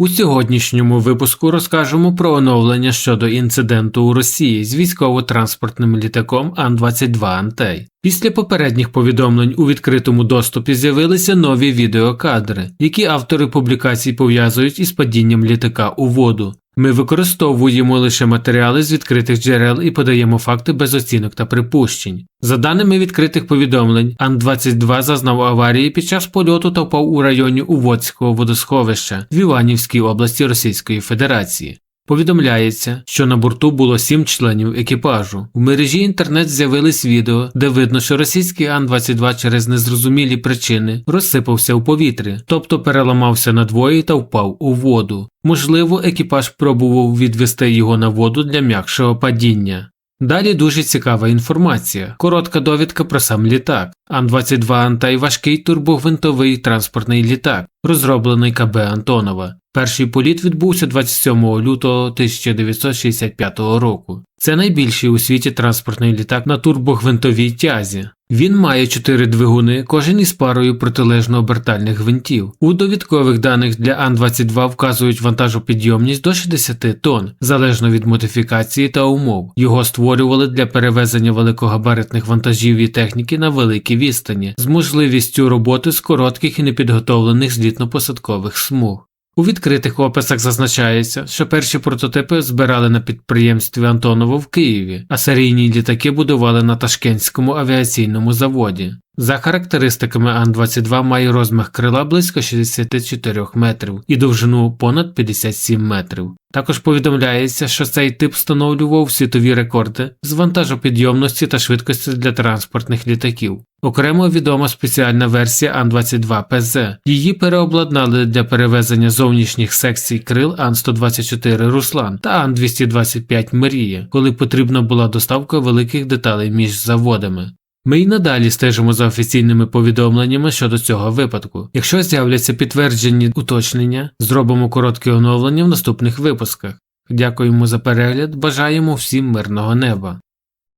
У сьогоднішньому випуску розкажемо про оновлення щодо інциденту у Росії з військово-транспортним літаком Ан-22 Антей. Після попередніх повідомлень у відкритому доступі з'явилися нові відеокадри, які автори публікацій пов'язують із падінням літака у воду. Ми використовуємо лише матеріали з відкритих джерел і подаємо факти без оцінок та припущень. За даними відкритих повідомлень, Ан-22 зазнав аварії під час польоту та впав у районі Уводського водосховища в Іванівській області Російської Федерації. Повідомляється, що на борту було сім членів екіпажу. У мережі інтернет з'явились відео, де видно, що російський Ан-22 через незрозумілі причини розсипався у повітрі, тобто переламався надвоє та впав у воду. Можливо, екіпаж пробував відвести його на воду для м'якшого падіння. Далі дуже цікава інформація. Коротка довідка про сам літак. Ан-22 Антай важкий турбогвинтовий транспортний літак, розроблений КБ Антонова. Перший політ відбувся 27 лютого 1965 року. Це найбільший у світі транспортний літак на турбогвинтовій тязі. Він має чотири двигуни, кожен із парою протилежно-обертальних гвинтів. У довідкових даних для Ан-22 вказують вантажопідйомність до 60 тонн, залежно від модифікації та умов. Його створювали для перевезення великогабаритних вантажів і техніки на великій відстані, з можливістю роботи з коротких і непідготовлених злітно-посадкових смуг. У відкритих описах зазначається, що перші прототипи збирали на підприємстві Антоново в Києві, а серійні літаки будували на Ташкентському авіаційному заводі. За характеристиками Ан-22 має розмах крила близько 64 метрів і довжину понад 57 метрів. Також повідомляється, що цей тип встановлював світові рекорди з вантажопідйомності та швидкості для транспортних літаків. Окремо відома спеціальна версія Ан-22 ПЗ. Її переобладнали для перевезення зовнішніх секцій крил Ан-124 Руслан та Ан-225 Мрія, коли потрібна була доставка великих деталей між заводами. Ми й надалі стежимо за офіційними повідомленнями щодо цього випадку. Якщо з'являться підтверджені уточнення, зробимо коротке оновлення в наступних випусках. Дякуємо за перегляд, бажаємо всім мирного неба.